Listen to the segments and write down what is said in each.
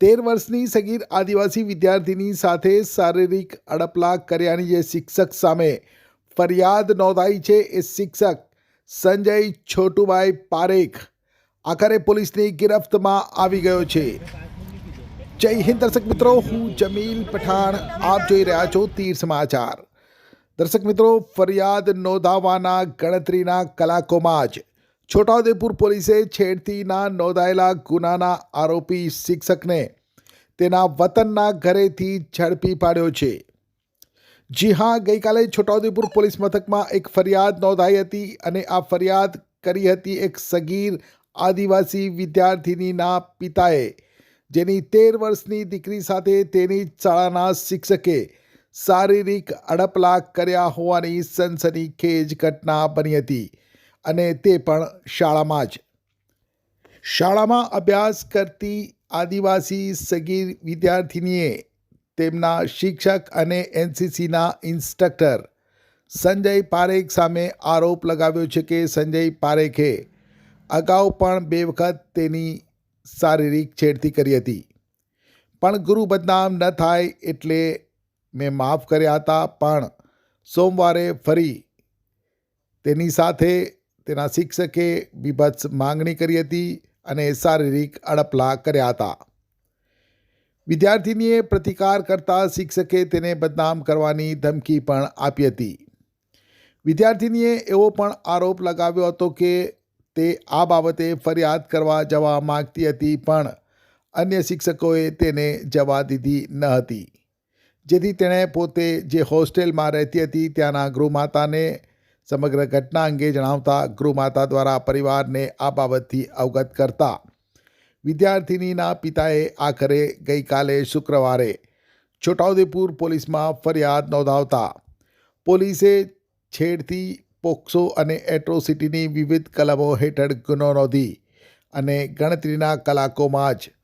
તેર વર્ષની સગીર આદિવાસી વિદ્યાર્થીની સાથે શારીરિક અડપલા કર્યાની જે શિક્ષક સામે ફરિયાદ નોંધાઈ છે એ શિક્ષક સંજય છોટુભાઈ પારેખ આખરે પોલીસની ગિરફ્તમાં આવી ગયો છે. જય હિન્દ દર્શક મિત્રો, હું જમીલ પઠાણ. આપ જોઈ રહ્યા છો તીર સમાચાર. દર્શક મિત્રો, ફરિયાદ નોંધાવવાના ગણતરીના કલાકોમાં જ છોટાઉદેપુર પોલીસે છેડતીના નોંધાયેલા ગુનાના આરોપી શિક્ષકને તેના વતનના ઘરેથી ઝડપી પાડ્યો છે. જી હા, ગઈકાલે છોટાઉદેપુર પોલીસ મથકમાં એક ફરિયાદ નોંધાઈ હતી અને આ ફરિયાદ કરી હતી એક સગીર આદિવાસી વિદ્યાર્થીનીના પિતાએ, જેની તેર વર્ષની દીકરી સાથે તેની શાળાના શિક્ષકે શારીરિક અડપલા કર્યા હોવાની સનસનીખેજ ઘટના બની હતી. અને તે પણ શાળામાં જ. શાળામાં અભ્યાસ કરતી આદિવાસી સગીર વિદ્યાર્થિનીએ તેમના શિક્ષક અને એનસીસીના ઇન્સ્ટ્રક્ટર સંજય પારેખ સામે આરોપ લગાવ્યો છે કે સંજય પારેખે અગાઉ પણ બે વખત તેની શારીરિક છેડતી કરી હતી. પણ ગુરુ બદનામ ન થાય એટલે મેં માફ કર્યા હતા, પણ સોમવારે ફરી તેની સાથે તેના શિક્ષકે બીભત્સ માંગણી કરી હતી અને શારીરિક અડપલા કર્યા હતા. વિદ્યાર્થીનીએ પ્રતિકાર કરતા શિક્ષકે તેને બદનામ કરવાની ધમકી પણ આપી હતી. વિદ્યાર્થીનીએ એવો પણ આરોપ લગાવ્યો હતો કે તે આ બાબતે ફરિયાદ કરવા જવા માગતી હતી પણ અન્ય શિક્ષકોએ તેને જવા દીધી ન હતી. જેથી તેણે પોતે જે હોસ્ટેલમાં રહેતી હતી ત્યાંના ગૃહમાતાને સમગ્ર ઘટના અંગે જણાવતા ગૃહમાતા દ્વારા પરિવારને આ બાબતથી અવગત કરતા વિદ્યાર્થિનીના પિતાએ આખરે ગઈકાલે શુક્રવારે છોટાઉદેપુર પોલીસમાં ફરિયાદ નોંધાવતા પોલીસે છેડતી પોક્સો અને એટ્રોસિટીની વિવિધ કલમો હેઠળ ગુનો નોંધી અને ગણતરીના કલાકોમાં જ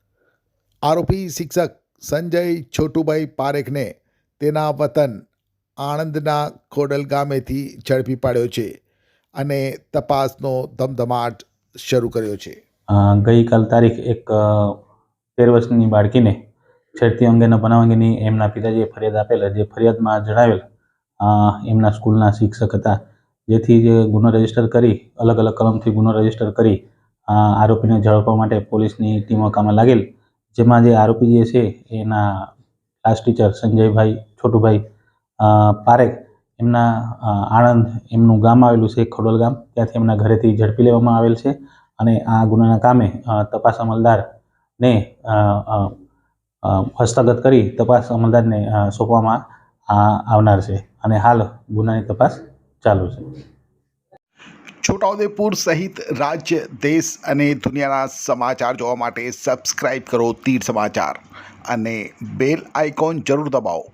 આરોપી શિક્ષક સંજય છોટુભાઈ પારેખને તેના વતન આણંદના ખોડલ ગામેથી ઝડપી પાડ્યો છે અને તપાસનો ધમધમાટ શરૂ કર્યો છે. ગઈકાલ તારીખ એક તેર વર્ષની બાળકીને છેડતી અંગેના બનાવ અંગેની એમના પિતાજીએ ફરિયાદ આપેલ, જે ફરિયાદમાં જણાવેલ એમના સ્કૂલના શિક્ષક હતા, જેથી જે ગુનો રજિસ્ટર કરી, અલગ અલગ કલમથી ગુનો રજિસ્ટર કરી આરોપીને ઝડપવા માટે પોલીસની ટીમો કામમાં લાગેલ. જેમાં જે આરોપી જે છે, એના ક્લાસ ટીચર સંજયભાઈ, છોટુભાઈ પારેખ એમના આણંદ એમનું ગામ આવેલું છે, ખડોલ ગામ. ત્યાંથી એમના ઘરેથી ઝડપી લેવામાં આવેલ છે અને આ ગુનાના કામે તપાસ અમલદારને હસ્તગત કરી તપાસ અમલદારને સોંપવામાં આવનાર છે અને હાલ ગુનાની તપાસ ચાલુ છે. છોટાઉદેપુર સહિત રાજ્ય, દેશ અને દુનિયાના સમાચાર જોવા માટે સબસ્ક્રાઈબ કરો તીર સમાચાર અને બેલ આઇકોન જરૂર દબાવો.